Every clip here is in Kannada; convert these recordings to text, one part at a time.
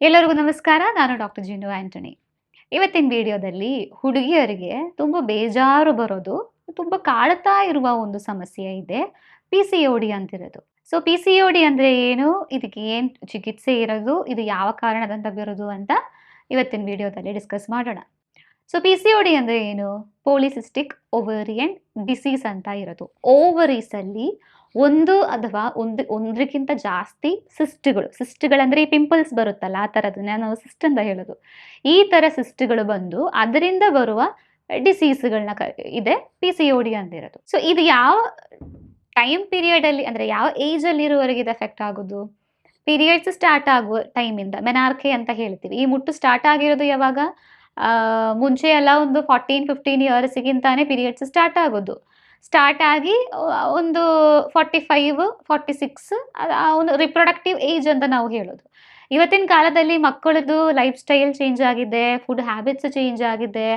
ಎಲ್ಲರಿಗೂ ನಮಸ್ಕಾರ. ನಾನು ಡಾಕ್ಟರ್ ಜಿನು ಆಂಟನಿ. ಇವತ್ತಿನ ವಿಡಿಯೋದಲ್ಲಿ ಹುಡುಗಿಯರಿಗೆ ತುಂಬ ಬೇಜಾರು ಬರೋದು, ತುಂಬ ಕಾಡ್ತಾ ಇರುವ ಒಂದು ಸಮಸ್ಯೆ ಇದೆ. P C O D ಅಂತಿರೋದು. So P C O D ಅಂದರೆ ಏನು? ಇದಕ್ಕೆ ಏನು ಚಿಕಿತ್ಸೆ ಇರೋದು? ಇದು ಯಾವ ಕಾರಣದಿಂದ ಬರೋದು ಅಂತ ಇವತ್ತಿನ ವಿಡಿಯೋದಲ್ಲಿ ಡಿಸ್ಕಸ್ ಮಾಡೋಣ. So P C O D ಅಂದರೆ ಏನು? ಪೋಲಿಸಿಸ್ಟಿಕ್ ಓವರಿಯನ್ ಡಿಸೀಸ್ ಅಂತ ಇರೋದು. ಓವರೀಸಲ್ಲಿ ಒಂದು ಅಥವಾ ಒಂದು ಒಂದಕ್ಕಿಂತ ಜಾಸ್ತಿ ಸಿಸ್ಟ್ಗಳು ಸಿಸ್ಟ್ಗಳಂದ್ರೆ ಈ ಪಿಂಪಲ್ಸ್ ಬರುತ್ತಲ್ಲ, ಆ ಥರದನ್ನ ನಾವು ಸಿಸ್ಟ್ ಅಂತ ಹೇಳೋದು. ಈ ಥರ ಸಿಸ್ಟ್ಗಳು ಬಂದು ಅದರಿಂದ ಬರುವ ಡಿಸೀಸ್ಗಳನ್ನ ಕ, ಇದೆ ಪಿ ಸಿ ಒ ಡಿ ಅಂತಿರೋದು ಸೊ ಇದು ಯಾವ ಟೈಮ್ ಪೀರಿಯಡಲ್ಲಿ ಅಂದರೆ ಯಾವ ಏಜಲ್ಲಿ ಇರುವವರೆಗೆ ಇದು ಎಫೆಕ್ಟ್ ಆಗೋದು? ಪೀರಿಯಡ್ಸ್ ಸ್ಟಾರ್ಟ್ ಆಗುವ ಟೈಮಿಂದ ಮೆನಾರ್ಕೆ ಅಂತ ಹೇಳ್ತೀವಿ. ಈ ಮುಟ್ಟು ಸ್ಟಾರ್ಟ್ ಆಗಿರೋದು ಯಾವಾಗ? ಮುಂಚೆ ಎಲ್ಲ ಒಂದು ಫಾರ್ಟೀನ್ ಫಿಫ್ಟೀನ್ ಇಯರ್ಸ್ಗಿಂತಾನೆ ಪೀರಿಯಡ್ಸ್ ಸ್ಟಾರ್ಟ್ ಆಗೋದು. ಸ್ಟಾರ್ಟ್ ಆಗಿ ಒಂದು ಫಾರ್ಟಿ ಫೈವ್ ಫಾರ್ಟಿ ಸಿಕ್ಸ್ ಒಂದು ರಿಪ್ರೊಡಕ್ಟಿವ್ ಏಜ್ ಅಂತ ನಾವು ಹೇಳೋದು. ಇವತ್ತಿನ ಕಾಲದಲ್ಲಿ ಮಕ್ಕಳದ್ದು ಲೈಫ್ ಸ್ಟೈಲ್ ಚೇಂಜ್ ಆಗಿದೆ ಫುಡ್ ಹ್ಯಾಬಿಟ್ಸ್ ಚೇಂಜ್ ಆಗಿದೆ.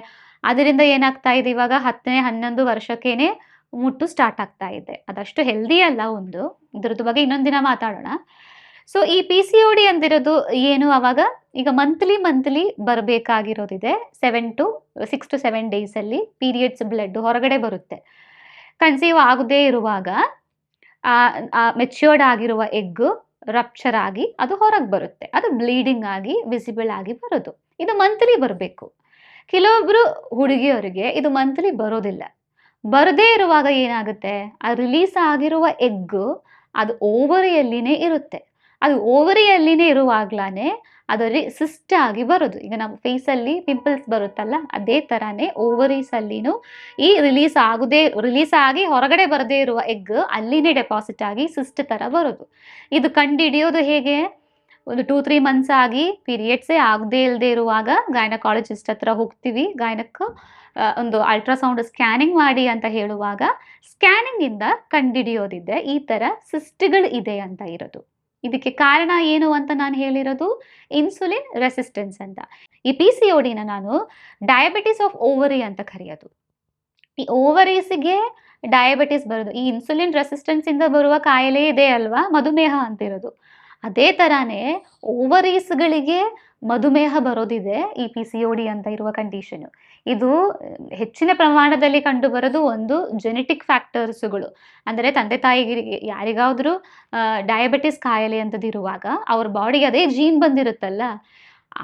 ಅದರಿಂದ ಏನಾಗ್ತಾ ಇದೆ? ಇವಾಗ ಹತ್ತನೇ, ಹನ್ನೊಂದು ವರ್ಷಕ್ಕೇನೆ ಮುಟ್ಟು ಸ್ಟಾರ್ಟ್ ಆಗ್ತಾ ಇದೆ. ಅದಷ್ಟು ಹೆಲ್ದಿ ಅಲ್ಲ ಒಂದು. ಇದ್ರದ್ದು ಬಗ್ಗೆ ಇನ್ನೊಂದು ದಿನ ಮಾತಾಡೋಣ. ಸೊ ಈ ಪಿ ಸಿ ಒ ಡಿ ಅಂದಿರೋದು ಏನು? ಅವಾಗ ಈಗ monthly monthly ಬರಬೇಕಾಗಿರೋದಿದೆ. Seven to six to seven ಡೇಸಲ್ಲಿ ಪೀರಿಯಡ್ಸ್ ಬ್ಲಡ್ ಹೊರಗಡೆ ಬರುತ್ತೆ. ಕನ್ಸೀವ್ ಆಗದೇ ಇರುವಾಗ ಮೆಚ್ಯೂರ್ಡ್ ಆಗಿರುವ ಎಗ್ ರಪ್ಚರ್ ಆಗಿ ಅದು ಹೊರಗೆ ಬರುತ್ತೆ. ಅದು ಬ್ಲೀಡಿಂಗ್ ಆಗಿ ವಿಸಿಬಲ್ ಆಗಿ ಬರೋದು. ಇದು ಮಂತ್ಲಿ ಬರಬೇಕು. ಕೆಲವೊಬ್ರು ಹುಡುಗಿಯರಿಗೆ ಇದು ಮಂತ್ಲಿ ಬರೋದಿಲ್ಲ. ಬರದೇ ಇರುವಾಗ ಏನಾಗುತ್ತೆ? ಆ ರಿಲೀಸ್ ಆಗಿರುವ ಎಗ್ ಅದು ಓವರಿಯಲ್ಲಿನೇ ಇರುತ್ತೆ. ಅದು ಓವರಿಯಲ್ಲಿನೇ ಇರುವಾಗ್ಲಾನೆ ಅದರಲ್ಲಿ ಸಿಸ್ಟ್ ಆಗಿ ಬರೋದು. ಈಗ ನಮ್ಮ ಫೇಸಲ್ಲಿ ಪಿಂಪಲ್ಸ್ ಬರುತ್ತಲ್ಲ, ಅದೇ ಥರನೇ ಓವರೀಸಲ್ಲಿನೂ ಈ ರಿಲೀಸ್ ಆಗದೇ ರಿಲೀಸ್ ಆಗಿ ಹೊರಗಡೆ ಬರದೇ ಇರುವ ಎಗ್ ಅಲ್ಲಿನೇ ಡೆಪಾಸಿಟ್ ಆಗಿ ಸಿಸ್ಟ್ ಥರ ಬರೋದು. ಇದು ಕಂಡುಹಿಡಿಯೋದು ಹೇಗೆ? ಒಂದು ಟೂ ತ್ರೀ ಮಂತ್ಸ್ ಆಗಿ ಪೀರಿಯಡ್ಸೇ ಆಗದೇ ಇಲ್ಲದೆ ಇರುವಾಗ ಗೈನಕಾಲಜಿಸ್ಟ್ ಹತ್ರ ಹೋಗ್ತೀವಿ. ಗಾಯನಕ್ಕ ಒಂದು ಅಲ್ಟ್ರಾಸೌಂಡ್ ಸ್ಕ್ಯಾನಿಂಗ್ ಮಾಡಿ ಅಂತ ಹೇಳುವಾಗ ಸ್ಕ್ಯಾನಿಂಗಿಂದ ಕಂಡಿಡಿಯೋದಿದೆ. ಈ ಥರ ಸಿಸ್ಟ್ಗಳು ಇದೆ ಅಂತ ಇರೋದು. ಇದಕ್ಕೆ ಕಾರಣ ಏನು ಅಂತ ನಾನು ಹೇಳಿರೋದು ಇನ್ಸುಲಿನ್ ರೆಸಿಸ್ಟೆನ್ಸ್ ಅಂತ. ಈ ಪಿ ಸಿ ಒ ಡಿನ ನಾನು ಡಯಾಬಿಟಿಸ್ ಆಫ್ ಓವರಿ ಅಂತ ಕರೆಯೋದು. ಈ ಓವರೀಸಿಗೆ ಡಯಾಬಿಟಿಸ್ ಬರೋದು. ಈ ಇನ್ಸುಲಿನ್ ರೆಸಿಸ್ಟೆನ್ಸ್ ಇಂದ ಬರುವ ಕಾಯಿಲೆ ಇದೆ ಅಲ್ವಾ? ಮಧುಮೇಹ ಅಂತಿರೋದು. ಅದೇ ಥರನೇ ಓವರೀಸ್ಗಳಿಗೆ ಮಧುಮೇಹ ಬರೋದಿದೆ, ಈ ಪಿ ಸಿ ಒ ಡಿ ಅಂತ ಇರುವ ಕಂಡೀಷನು ಇದು ಹೆಚ್ಚಿನ ಪ್ರಮಾಣದಲ್ಲಿ ಕಂಡುಬರೋದು ಒಂದು ಜೆನೆಟಿಕ್ ಫ್ಯಾಕ್ಟರ್ಸ್ಗಳು ಅಂದರೆ ತಂದೆ ತಾಯಿಗಿರಿಗೆ ಯಾರಿಗಾದ್ರೂ ಡಯಾಬಿಟಿಸ್ ಕಾಯಿಲೆ ಅಂತದಿರುವಾಗ ಅವ್ರ ಬಾಡಿಗೆ ಅದೇ ಜೀನ್ ಬಂದಿರುತ್ತಲ್ಲ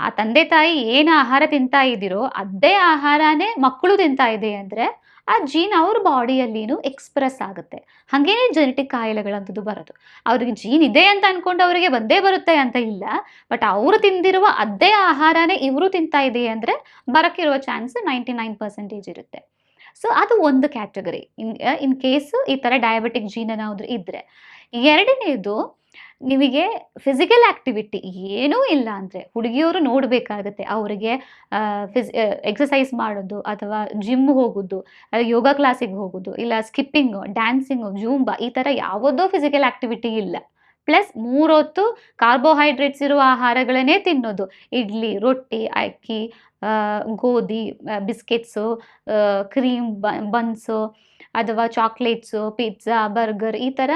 ಆ ತಂದೆ ತಾಯಿ ಏನು ಆಹಾರ ತಿಂತಾ ಇದ್ದೀರೋ ಅದೇ ಆಹಾರನೇ ಮಕ್ಕಳು ತಿಂತಾ ಇದೆ ಅಂದರೆ ಆ ಜೀನ್ ಅವ್ರ ಬಾಡಿಯಲ್ಲಿನೂ ಎಕ್ಸ್ಪ್ರೆಸ್ ಆಗುತ್ತೆ. ಹಾಗೇನೆ ಜೆನೆಟಿಕ್ ಕಾಯಿಲೆಗಳಂಥದ್ದು ಬರೋದು. ಅವ್ರಿಗೆ ಜೀನ್ ಇದೆ ಅಂತ ಅನ್ಕೊಂಡು ಅವರಿಗೆ ಬಂದೇ ಬರುತ್ತೆ ಅಂತ ಇಲ್ಲ ಬಟ್ ಅವರು ತಿಂದಿರುವ ಅದೇ ಆಹಾರನೇ ಇವರು ತಿಂತಾ ಇದೆ ಅಂದರೆ ಬರೋಕ್ಕಿರುವ ಚಾನ್ಸ್ ನೈಂಟಿ ನೈನ್ ಪರ್ಸೆಂಟೇಜ್ ಇರುತ್ತೆ. ಸೊ ಅದು ಒಂದು ಕ್ಯಾಟಗರಿ ಇನ್ ಇನ್ ಕೇಸು ಈ ಥರ ಡಯಾಬಿಟಿಕ್ ಜೀನ್ ಏನಾದರೂ ಇದ್ದರೆ ಎರಡನೇದು ನಿಮಗೆ ಫಿಸಿಕಲ್ ಆ್ಯಕ್ಟಿವಿಟಿ ಏನೂ ಇಲ್ಲ ಅಂದರೆ ಹುಡುಗಿಯವರು ನೋಡಬೇಕಾಗುತ್ತೆ. ಅವರಿಗೆ ಫಿಸ್ ಎಕ್ಸಸೈಸ್ ಮಾಡೋದು ಅಥವಾ ಜಿಮ್ ಹೋಗೋದು ಯೋಗ ಕ್ಲಾಸಿಗೆ ಹೋಗೋದು, ಇಲ್ಲ ಸ್ಕಿಪ್ಪಿಂಗು ಡ್ಯಾನ್ಸಿಂಗು ಜೂಂಬಾ ಈ ಥರ ಯಾವುದೋ ಫಿಸಿಕಲ್ ಆ್ಯಕ್ಟಿವಿಟಿ ಇಲ್ಲ. ಪ್ಲಸ್ ಮೂರೊತ್ತು ಕಾರ್ಬೋಹೈಡ್ರೇಟ್ಸ್ ಇರುವ ಆಹಾರಗಳನ್ನೇ ತಿನ್ನೋದು. ಇಡ್ಲಿ, ರೊಟ್ಟಿ, ಅಕ್ಕಿ ಗೋಧಿ ಬಿಸ್ಕೆಟ್ಸು ಕ್ರೀಮ್ ಬನ್ಸು ಅಥವಾ ಚಾಕ್ಲೇಟ್ಸು, ಪಿಜ್ಜಾ, ಬರ್ಗರ್ ಈ ಥರ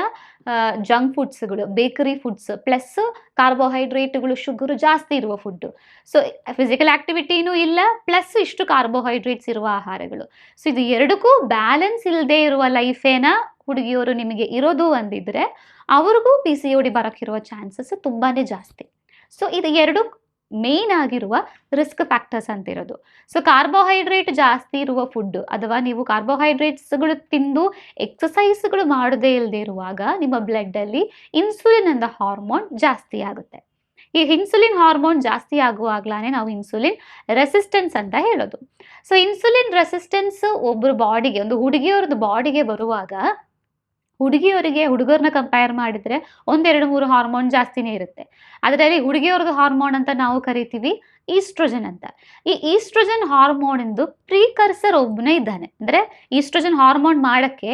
ಜಂಕ್ ಫುಡ್ಸ್ಗಳು, ಬೇಕರಿ ಫುಡ್ಸ್, ಪ್ಲಸ್ ಕಾರ್ಬೋಹೈಡ್ರೇಟ್ಗಳು, ಶುಗರು ಜಾಸ್ತಿ ಇರುವ ಫುಡ್ಡು. ಸೊ, ಫಿಸಿಕಲ್ ಆ್ಯಕ್ಟಿವಿಟಿನೂ ಇಲ್ಲ, ಪ್ಲಸ್ ಇಷ್ಟು ಕಾರ್ಬೋಹೈಡ್ರೇಟ್ಸ್ ಇರುವ ಆಹಾರಗಳು. ಸೊ, ಇದು ಎರಡಕ್ಕೂ ಬ್ಯಾಲೆನ್ಸ್ ಇಲ್ಲದೆ ಇರುವ ಲೈಫೇನ ಹುಡುಗಿಯವರು ನಿಮಗೆ ಇರೋದು ಅಂದಿದ್ರೆ, ಅವ್ರಿಗೂ ಪಿ ಸಿ ಒ ಡಿ ಬರೋಕ್ಕಿರುವ ಚಾನ್ಸಸ್ ತುಂಬಾ ಜಾಸ್ತಿ. ಸೊ, ಇದು ಎರಡು ಮೇನ್ ಆಗಿರುವ ರಿಸ್ಕ್ ಫ್ಯಾಕ್ಟರ್ಸ್ ಅಂತಿರೋದು. ಸೊ ಕಾರ್ಬೋಹೈಡ್ರೇಟ್ ಜಾಸ್ತಿ ಇರುವ ಫುಡ್ ಅಥವಾ ನೀವು ಕಾರ್ಬೋಹೈಡ್ರೇಟ್ಸ್ಗಳು ತಿಂದು ಎಕ್ಸಸೈಸ್ಗಳು ಮಾಡದೇ ಇಲ್ಲದೆ ಇರುವಾಗ ನಿಮ್ಮ ಬ್ಲಡ್ಡಲ್ಲಿ ಇನ್ಸುಲಿನ್ ಅಂತ ಹಾರ್ಮೋನ್ ಜಾಸ್ತಿ ಆಗುತ್ತೆ. ಈ ಇನ್ಸುಲಿನ್ ಹಾರ್ಮೋನ್ ಜಾಸ್ತಿ ಆಗುವಾಗ್ಲಾನೇ ನಾವು ಇನ್ಸುಲಿನ್ ರೆಸಿಸ್ಟೆನ್ಸ್ ಅಂತ ಹೇಳೋದು. ಸೊ ಇನ್ಸುಲಿನ್ ರೆಸಿಸ್ಟೆನ್ಸ್ ಒಬ್ಬರು ಬಾಡಿಗೆ ಒಂದು ಹುಡುಗಿಯವ್ರದ್ದು ಬಾಡಿಗೆ ಬರುವಾಗ ಹುಡುಗಿಯವರಿಗೆ ಹುಡುಗರನ್ನ ಕಂಪೇರ್ ಮಾಡಿದರೆ ಒಂದೆರಡು ಮೂರು ಹಾರ್ಮೋನ್ ಜಾಸ್ತಿನೇ ಇರುತ್ತೆ. ಅದರಲ್ಲಿ ಹುಡುಗಿಯವ್ರದ್ದು ಹಾರ್ಮೋನ್ ಅಂತ ನಾವು ಕರಿತೀವಿ ಈಸ್ಟ್ರೋಜನ್ ಅಂತ. ಈ ಈಸ್ಟ್ರೋಜನ್ ಹಾರ್ಮೋನಿಂದು ಪ್ರೀಕರ್ಸರ್ ಒಬ್ಬನೇ ಇದ್ದಾನೆ. ಅಂದರೆ ಈಸ್ಟ್ರೋಜನ್ ಹಾರ್ಮೋನ್ ಮಾಡೋಕ್ಕೆ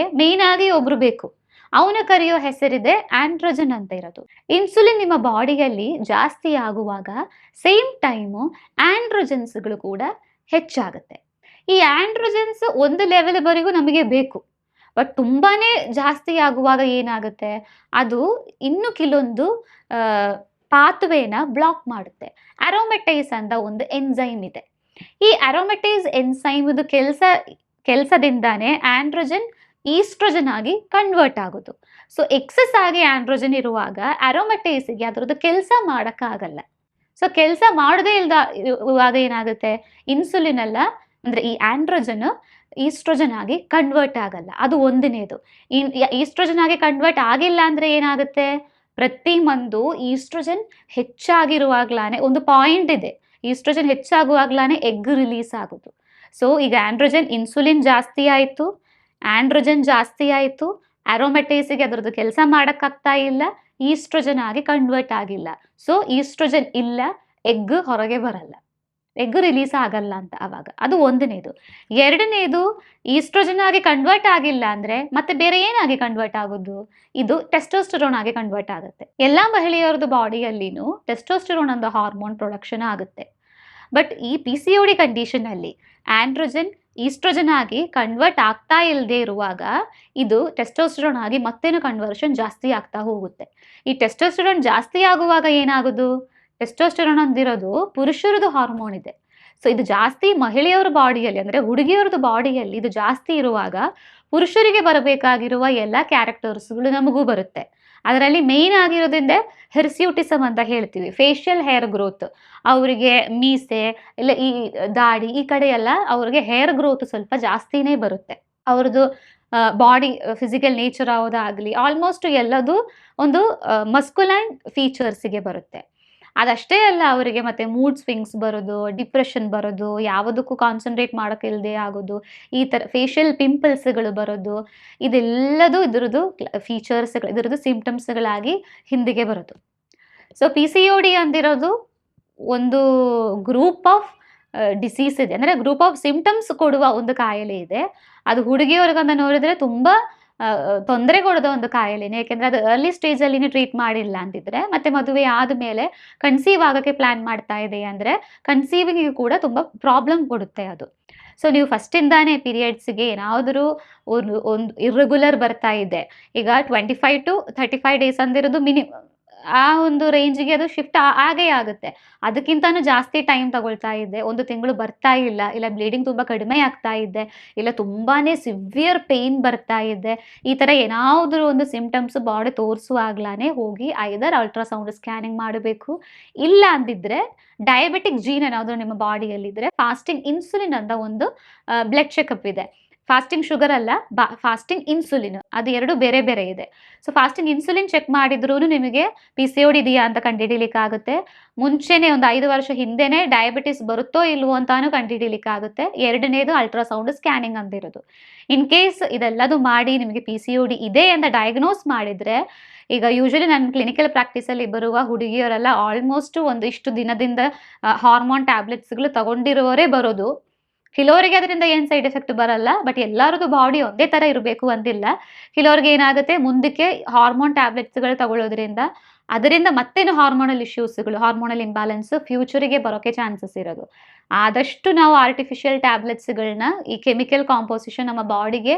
ಆಗಿ ಒಬ್ರು ಬೇಕು. ಅವನ ಕರೆಯೋ ಹೆಸರಿದೆ ಆಂಡ್ರೋಜನ್ ಅಂತ ಇರೋದು. ಇನ್ಸುಲಿನ್ ನಿಮ್ಮ ಬಾಡಿಯಲ್ಲಿ ಜಾಸ್ತಿ ಆಗುವಾಗ ಸೇಮ್ ಟೈಮು ಆಂಡ್ರೋಜನ್ಸ್ಗಳು ಕೂಡ ಹೆಚ್ಚಾಗುತ್ತೆ. ಈ ಆಂಡ್ರೋಜನ್ಸ್ ಒಂದು ಲೆವೆಲ್ವರೆಗೂ ನಮಗೆ ಬೇಕು. ಬಟ್ ತುಂಬಾ ಜಾಸ್ತಿ ಆಗುವಾಗ ಏನಾಗುತ್ತೆ? ಅದು ಇನ್ನು ಕೆಲವೊಂದು ಪಾತ್ವೇನ ಬ್ಲಾಕ್ ಮಾಡುತ್ತೆ. ಅರೋಮೆಟೈಸ್ ಅಂತ ಒಂದು ಎನ್ಸೈಮ್ ಇದೆ. ಈ ಅರೋಮೆಟೈಸ್ ಎನ್ಸೈಮ್ದು ಕೆಲಸ, ಕೆಲಸದಿಂದಾನೇ ಆಂಡ್ರೋಜನ್ ಈಸ್ಟ್ರೋಜನ್ ಆಗಿ ಕನ್ವರ್ಟ್ ಆಗೋದು. ಸೊ ಎಕ್ಸಸ್ ಆಗಿ ಆಂಡ್ರೋಜನ್ ಇರುವಾಗ ಅರೋಮೆಟೈಸ್ಗೆ ಅದರದ್ದು ಕೆಲಸ ಮಾಡೋಕ್ಕಾಗಲ್ಲ. ಸೊ ಕೆಲಸ ಮಾಡದೇ ಇಲ್ದ ಇವಾಗ ಏನಾಗುತ್ತೆ? ಇನ್ಸುಲಿನ್ ಎಲ್ಲ ಅಂದರೆ ಈ ಆಂಡ್ರೋಜನ್ ಈಸ್ಟ್ರೋಜನ್ ಆಗಿ ಕನ್ವರ್ಟ್ ಆಗಲ್ಲ. ಅದು ಒಂದನೇದು. ಈಸ್ಟ್ರೋಜನ್ ಆಗಿ ಕನ್ವರ್ಟ್ ಆಗಿಲ್ಲ ಅಂದ್ರೆ ಏನಾಗುತ್ತೆ? ಪ್ರತಿ ಮಂದು ಈಸ್ಟ್ರೋಜನ್ ಹೆಚ್ಚಾಗಿರುವಾಗ್ಲಾನೆ ಒಂದು ಪಾಯಿಂಟ್ ಇದೆ. ಈಸ್ಟ್ರೋಜನ್ ಹೆಚ್ಚಾಗುವಾಗ್ಲಾನೆ ಎಗ್ ರಿಲೀಸ್ ಆಗೋದು. ಸೊ ಈಗ ಆಂಡ್ರೋಜನ್ ಇನ್ಸುಲಿನ್ ಜಾಸ್ತಿ ಆಯಿತು. ಆಂಡ್ರೋಜನ್ ಜಾಸ್ತಿ ಆಯಿತು. ಆರೋಮೆಟೈಸಿಗೆ ಅದರದ್ದು ಕೆಲಸ ಮಾಡೋಕ್ಕಾಗ್ತಾ ಇಲ್ಲ. ಈಸ್ಟ್ರೋಜನ್ ಆಗಿ ಕನ್ವರ್ಟ್ ಆಗಿಲ್ಲ. ಸೊ ಈಸ್ಟ್ರೋಜನ್ ಇಲ್ಲ ಎಗ್ ಹೊರಗೆ ಬರಲ್ಲ. ಎಗ್ ರಿಲೀಸ್ ಆಗಲ್ಲ ಅಂತ ಅವಾಗ. ಅದು ಒಂದನೇದು. ಎರಡನೇದು, ಈಸ್ಟ್ರೋಜನ್ ಆಗಿ ಕನ್ವರ್ಟ್ ಆಗಿಲ್ಲ ಅಂದರೆ ಮತ್ತೆ ಬೇರೆ ಏನಾಗಿ ಕನ್ವರ್ಟ್ ಆಗೋದು? ಇದು ಟೆಸ್ಟೋಸ್ಟೆರೋನ್ ಆಗಿ ಕನ್ವರ್ಟ್ ಆಗುತ್ತೆ. ಎಲ್ಲ ಮಹಿಳೆಯರದ್ದು ಬಾಡಿಯಲ್ಲಿನೂ ಟೆಸ್ಟೋಸ್ಟೆರೋನ್ ಅನ್ನೋ ಹಾರ್ಮೋನ್ ಪ್ರೊಡಕ್ಷನ್ ಆಗುತ್ತೆ. ಬಟ್ ಈ ಪಿ ಸಿ ಒ ಡಿ ಕಂಡೀಷನಲ್ಲಿ ಆಂಡ್ರೋಜನ್ ಈಸ್ಟ್ರೋಜನ್ ಆಗಿ ಕನ್ವರ್ಟ್ ಆಗ್ತಾ ಇಲ್ಲದೆ ಇರುವಾಗ ಇದು ಟೆಸ್ಟೋಸ್ಟೆರೋನ್ ಆಗಿ ಮತ್ತೇನು ಕನ್ವರ್ಷನ್ ಜಾಸ್ತಿ ಆಗ್ತಾ ಹೋಗುತ್ತೆ. ಈ ಟೆಸ್ಟೋಸ್ಟೆರೋನ್ ಜಾಸ್ತಿ ಆಗುವಾಗ ಏನಾಗೋದು? ಟೆಸ್ಟೋಸ್ಟೆರೋನ್ ಅಂದಿರೋದು ಪುರುಷರದು ಹಾರ್ಮೋನ್ ಇದೆ. ಸೊ ಇದು ಜಾಸ್ತಿ ಮಹಿಳೆಯರ ಬಾಡಿಯಲ್ಲಿ ಅಂದರೆ ಹುಡುಗಿಯರದು ಬಾಡಿಯಲ್ಲಿ ಇದು ಜಾಸ್ತಿ ಇರುವಾಗ ಪುರುಷರಿಗೆ ಬರಬೇಕಾಗಿರುವ ಎಲ್ಲ ಕ್ಯಾರೆಕ್ಟರ್ಸ್ಗಳು ನಮಗೂ ಬರುತ್ತೆ. ಅದರಲ್ಲಿ ಮೇಯ್ನ್ ಆಗಿರೋದ್ರಿಂದ ಹೆರ್ಸ್ಯೂಟಿಸಮ್ ಅಂತ ಹೇಳ್ತೀವಿ ಫೇಶಿಯಲ್ ಹೇರ್ ಗ್ರೋತ್ ಅವರಿಗೆ ಮೀಸೆ, ಇಲ್ಲ ಈ ದಾಡಿ, ಈ ಕಡೆ ಎಲ್ಲ ಅವ್ರಿಗೆ ಹೇರ್ ಗ್ರೋತ್ ಸ್ವಲ್ಪ ಜಾಸ್ತಿನೇ ಬರುತ್ತೆ. ಅವ್ರದ್ದು ಬಾಡಿ ಫಿಸಿಕಲ್ ನೇಚರ್ ಯಾವುದಾಗಲಿ ಆಲ್ಮೋಸ್ಟ್ ಎಲ್ಲದು ಒಂದು ಮಸ್ಕುಲೈನ್ ಫೀಚರ್ಸಿಗೆ ಬರುತ್ತೆ. ಅದಷ್ಟೇ ಅಲ್ಲ ಅವರಿಗೆ ಮತ್ತೆ ಮೂಡ್ ಸ್ವಿಂಗ್ಸ್ ಬರೋದು ಡಿಪ್ರೆಷನ್ ಬರೋದು, ಯಾವುದಕ್ಕೂ ಕಾನ್ಸಂಟ್ರೇಟ್ ಮಾಡೋಕ್ಕಿಲ್ಲದೆ ಆಗೋದು, ಈ ಥರ ಫೇಶಿಯಲ್ ಪಿಂಪಲ್ಸ್ಗಳು ಬರೋದು, ಇದೆಲ್ಲದೂ ಇದ್ರದ್ದು ಫೀಚರ್ಸ್ಗಳು ಇದ್ರದ್ದು ಸಿಂಪ್ಟಮ್ಸ್ಗಳಾಗಿ ಹಿಂದಿಗೆ ಬರೋದು. So P C O D ಅಂದಿರೋದು ಒಂದು ಗ್ರೂಪ್ ಆಫ್ ಡಿಸೀಸ್ ಇದೆ. ಅಂದರೆ ಗ್ರೂಪ್ ಆಫ್ ಸಿಂಪ್ಟಮ್ಸ್ ಕೊಡುವ ಒಂದು ಕಾಯಿಲೆ ಇದೆ. ಅದು ಹುಡುಗಿಯವ್ರಿಗಂತ ನೋಡಿದ್ರೆ ತುಂಬ ತೊಂದರೆ ಕೊಡೋದು ಒಂದು ಕಾಯಿಲೆನೇ. ಯಾಕೆಂದರೆ ಅದು ಅರ್ಲಿ ಸ್ಟೇಜಲ್ಲಿನೇ ಟ್ರೀಟ್ ಮಾಡಿಲ್ಲ ಅಂತಿದ್ರೆ, ಮತ್ತೆ ಮದುವೆ ಆದಮೇಲೆ ಕನ್ಸೀವ್ ಆಗೋಕ್ಕೆ ಪ್ಲ್ಯಾನ್ ಮಾಡ್ತಾ ಇದೆ ಅಂದರೆ ಕನ್ಸೀವಿಂಗಿಗೆ ಕೂಡ ತುಂಬ ಪ್ರಾಬ್ಲಮ್ ಕೊಡುತ್ತೆ ಅದು. ಸೊ ನೀವು ಫಸ್ಟಿಂದಾನೇ ಪೀರಿಯಡ್ಸ್ಗೆ ಏನಾದರೂ ಒಂದು ಒಂದು ಇರ್ರೆಗ್ಯುಲರ್ ಬರ್ತಾ ಇದೆ. ಈಗ twenty five to thirty five days ಅಂದಿರೋದು ಮಿನಿ ಆ ಒಂದು ರೇಂಜಿಗೆ ಅದು ಶಿಫ್ಟ್ ಆಗೇ ಆಗುತ್ತೆ. ಅದಕ್ಕಿಂತನೂ ಜಾಸ್ತಿ ಟೈಮ್ ತಗೊಳ್ತಾ ಇದೆ ಒಂದು ತಿಂಗಳು ಬರ್ತಾ ಇಲ್ಲ ಇಲ್ಲ ಬ್ಲೀಡಿಂಗ್ ತುಂಬ ಕಡಿಮೆ ಆಗ್ತಾ ಇದೆ ಇಲ್ಲ ತುಂಬಾ ಸಿವಿಯರ್ ಪೇಯ್ನ್ ಬರ್ತಾ ಇದೆ ಈ ಥರ ಏನಾದರೂ ಒಂದು ಸಿಂಪ್ಟಮ್ಸ್ ಬಾಡಿ ತೋರಿಸುವಾಗ್ಲಾನೇ ಹೋಗಿ ಐದರ್ ಅಲ್ಟ್ರಾಸೌಂಡ್ ಸ್ಕ್ಯಾನಿಂಗ್ ಮಾಡಬೇಕು. ಇಲ್ಲ ಅಂದಿದ್ರೆ ಡಯಾಬಿಟಿಕ್ ಜೀನ್ ಏನಾದರೂ ನಿಮ್ಮ ಬಾಡಿಯಲ್ಲಿದ್ದರೆ ಫಾಸ್ಟಿಂಗ್ ಇನ್ಸುಲಿನ್ ಅಂತ ಒಂದು ಬ್ಲಡ್ ಚೆಕಪ್ ಇದೆ. ಫಾಸ್ಟಿಂಗ್ ಶುಗರ್ ಅಲ್ಲ, ಬಾ ಫಾಸ್ಟಿಂಗ್ ಇನ್ಸುಲಿನ್ ಅದು ಎರಡು ಬೇರೆ ಬೇರೆ ಇದೆ. ಸೊ ಫಾಸ್ಟಿಂಗ್ ಇನ್ಸುಲಿನ್ ಚೆಕ್ ಮಾಡಿದ್ರೂ ನಿಮಗೆ ಪಿ ಸಿ ಡಿ ಇದೆಯಾ ಅಂತ ಕಂಡುಹಿಡಿಲಿಕ್ಕಾಗುತ್ತೆ. ಮುಂಚೆನೇ ಒಂದು ಐದು ವರ್ಷ ಹಿಂದೆನೇ ಡಯಾಬಿಟಿಸ್ ಬರುತ್ತೋ ಇಲ್ವೋ ಅಂತಾನು ಕಂಡುಹಿಡಿಲಿಕ್ಕಾಗುತ್ತೆ. ಎರಡನೇದು ಅಲ್ಟ್ರಾಸೌಂಡ್ ಸ್ಕ್ಯಾನಿಂಗ್ ಅಂದಿರೋದು ಇನ್ ಕೇಸ್ ಇದೆಲ್ಲದು ಮಾಡಿ ನಿಮಗೆ ಪಿ ಸಿ ಡಿ ಇದೆ ಅಂತ ಡಯಾಗ್ನೋಸ್ ಮಾಡಿದರೆ, ಈಗ ಯೂಶಲಿ ನನ್ನ ಕ್ಲಿನಿಕಲ್ ಪ್ರಾಕ್ಟೀಸಲ್ಲಿ ಬರುವ ಹುಡುಗಿಯರೆಲ್ಲ ಆಲ್ಮೋಸ್ಟ್ ಒಂದು ಇಷ್ಟು ದಿನದಿಂದ ಹಾರ್ಮೋನ್ ಟ್ಯಾಬ್ಲೆಟ್ಸ್ಗಳು ತಗೊಂಡಿರುವವರೇ ಬರೋದು. ಕೆಲವರಿಗೆ ಅದರಿಂದ ಏನು ಸೈಡ್ ಎಫೆಕ್ಟ್ ಬರಲ್ಲ ಬಟ್ ಎಲ್ಲರದು ಬಾಡಿ ಒಂದೇ ಥರ ಇರಬೇಕು ಅಂದಿಲ್ಲ. ಕೆಲವ್ರಿಗೆ ಏನಾಗುತ್ತೆ, ಮುಂದಕ್ಕೆ ಹಾರ್ಮೋನ್ ಟ್ಯಾಬ್ಲೆಟ್ಸ್ಗಳು ತಗೊಳ್ಳೋದ್ರಿಂದ ಅದರಿಂದ ಮತ್ತೇನು ಹಾರ್ಮೋನಲ್ ಇಶ್ಯೂಸ್ಗಳು ಹಾರ್ಮೋನಲ್ ಇಂಬ್ಯಾಲೆನ್ಸ್ ಫ್ಯೂಚರಿಗೆ ಬರೋಕೆ ಚಾನ್ಸಸ್ ಇರೋದು. ಆದಷ್ಟು ನಾವು ಆರ್ಟಿಫಿಷಿಯಲ್ ಟ್ಯಾಬ್ಲೆಟ್ಸ್ಗಳನ್ನ ಈ ಕೆಮಿಕಲ್ ಕಾಂಪೋಸಿಷನ್ ನಮ್ಮ ಬಾಡಿಗೆ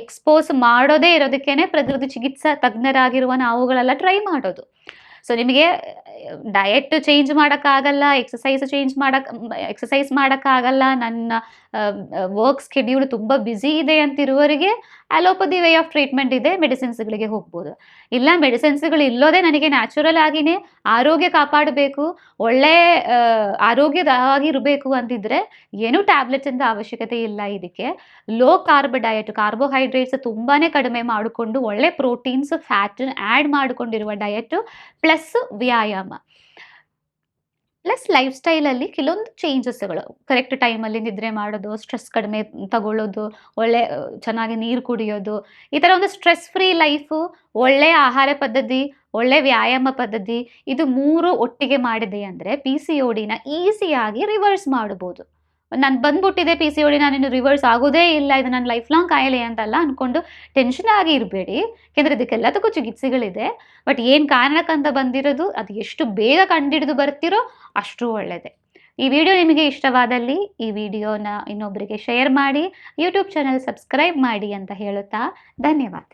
ಎಕ್ಸ್ಪೋಸ್ ಮಾಡೋದೇ ಇರೋದಕ್ಕೇನೆ ಪ್ರಕೃತಿ ಚಿಕಿತ್ಸಾ ತಜ್ಞರಾಗಿರುವ ನಾವುಗಳೆಲ್ಲ ಟ್ರೈ ಮಾಡೋದು. ಸೊ ನಿಮಗೆ ಡಯಟ್ ಚೇಂಜ್ ಮಾಡೋಕ್ಕಾಗಲ್ಲ ಎಕ್ಸಸೈಸ್ ಚೇಂಜ್ ಮಾಡೋಕ್ಕೆ ಎಕ್ಸಸೈಸ್ ಮಾಡೋಕ್ಕಾಗಲ್ಲ ನನ್ನ ವರ್ಕ್ ಸ್ಕೆಡ್ಯೂಲ್ ತುಂಬ ಬ್ಯುಸಿ ಇದೆ ಅಂತಿರುವವರಿಗೆ ಅಲೋಪತಿ ವೇ ಆಫ್ ಟ್ರೀಟ್ಮೆಂಟ್ ಇದೆ ಮೆಡಿಸಿನ್ಸ್ಗಳಿಗೆ ಹೋಗ್ಬೋದು. ಇಲ್ಲ ಮೆಡಿಸಿನ್ಸ್ಗಳು ಇಲ್ಲೋದೇ ನನಗೆ ನ್ಯಾಚುರಲ್ ಆಗಿನೇ ಆರೋಗ್ಯ ಕಾಪಾಡಬೇಕು, ಒಳ್ಳೆ ಆರೋಗ್ಯದಾಗಿರಬೇಕು ಅಂತಿದ್ರೆ ಏನೂ ಅಂತ ಅವಶ್ಯಕತೆ ಇಲ್ಲ ಇದಕ್ಕೆ. ಲೋ ಕಾರ್ಬ್ ಡಯಟ್ ಕಾರ್ಬೋಹೈಡ್ರೇಟ್ಸ್ ತುಂಬಾ ಕಡಿಮೆ ಮಾಡಿಕೊಂಡು ಒಳ್ಳೆ ಪ್ರೋಟೀನ್ಸ್ ಫ್ಯಾಟ್ ಆ್ಯಡ್ ಮಾಡಿಕೊಂಡಿರುವ ಡಯಟು ಪ್ಲಸ್ ವ್ಯಾಯಾಮ. ಪ್ಲಸ್ ಲೈಫ್ ಸ್ಟೈಲಲ್ಲಿ ಕೆಲವೊಂದು ಚೇಂಜಸ್ಗಳು ಕರೆಕ್ಟ್ ಟೈಮಲ್ಲಿ ನಿದ್ರೆ ಮಾಡೋದು ಸ್ಟ್ರೆಸ್ ಕಡಿಮೆ ತಗೊಳ್ಳೋದು, ಒಳ್ಳೆ ಚೆನ್ನಾಗಿ ನೀರು ಕುಡಿಯೋದು, ಈ ಥರ ಒಂದು ಸ್ಟ್ರೆಸ್ ಫ್ರೀ ಲೈಫು ಒಳ್ಳೆಯ ಆಹಾರ ಪದ್ಧತಿ, ಒಳ್ಳೆ ವ್ಯಾಯಾಮ ಪದ್ಧತಿ, ಇದು ಮೂರು ಒಟ್ಟಿಗೆ ಮಾಡಿದೆ ಅಂದರೆ ಪಿ ಸಿ ಓ ಡಿನ ಈಸಿಯಾಗಿ ರಿವರ್ಸ್ ಮಾಡ್ಬೋದು. ನಾನು ಬಂದ್ಬಿಟ್ಟಿದೆ ಪಿ ಸಿ ಓಡಿ ನಾನಿನ್ನು ರಿವರ್ಸ್ ಆಗೋದೇ ಇಲ್ಲ, ಇದು ನನ್ನ ಲೈಫ್ ಲಾಂಗ್ ಕಾಯಿಲೆ ಅಂತಲ್ಲ ಅಂದ್ಕೊಂಡು ಟೆನ್ಷನ್ ಆಗಿ ಇರಬೇಡಿ. ಯಾಕೆಂದರೆ ಇದಕ್ಕೆಲ್ಲದಕ್ಕೂ ಚಿಕಿತ್ಸೆಗಳಿದೆ. ಬಟ್ ಏನು ಕಾರಣಕ್ಕಂತ ಬಂದಿರೋದು, ಅದು ಎಷ್ಟು ಬೇಗ ಕಂಡಿಡಿದು ಬರ್ತಿರೋ ಅಷ್ಟು ಒಳ್ಳೆಯದೇ ಈ ವಿಡಿಯೋ ನಿಮಗೆ ಇಷ್ಟವಾದಲ್ಲಿ ಈ ವಿಡಿಯೋನ ಇನ್ನೊಬ್ಬರಿಗೆ ಶೇರ್ ಮಾಡಿ ಯೂಟ್ಯೂಬ್ ಚಾನಲ್ ಸಬ್ಸ್ಕ್ರೈಬ್ ಮಾಡಿ ಅಂತ ಹೇಳುತ್ತಾ, ಧನ್ಯವಾದ.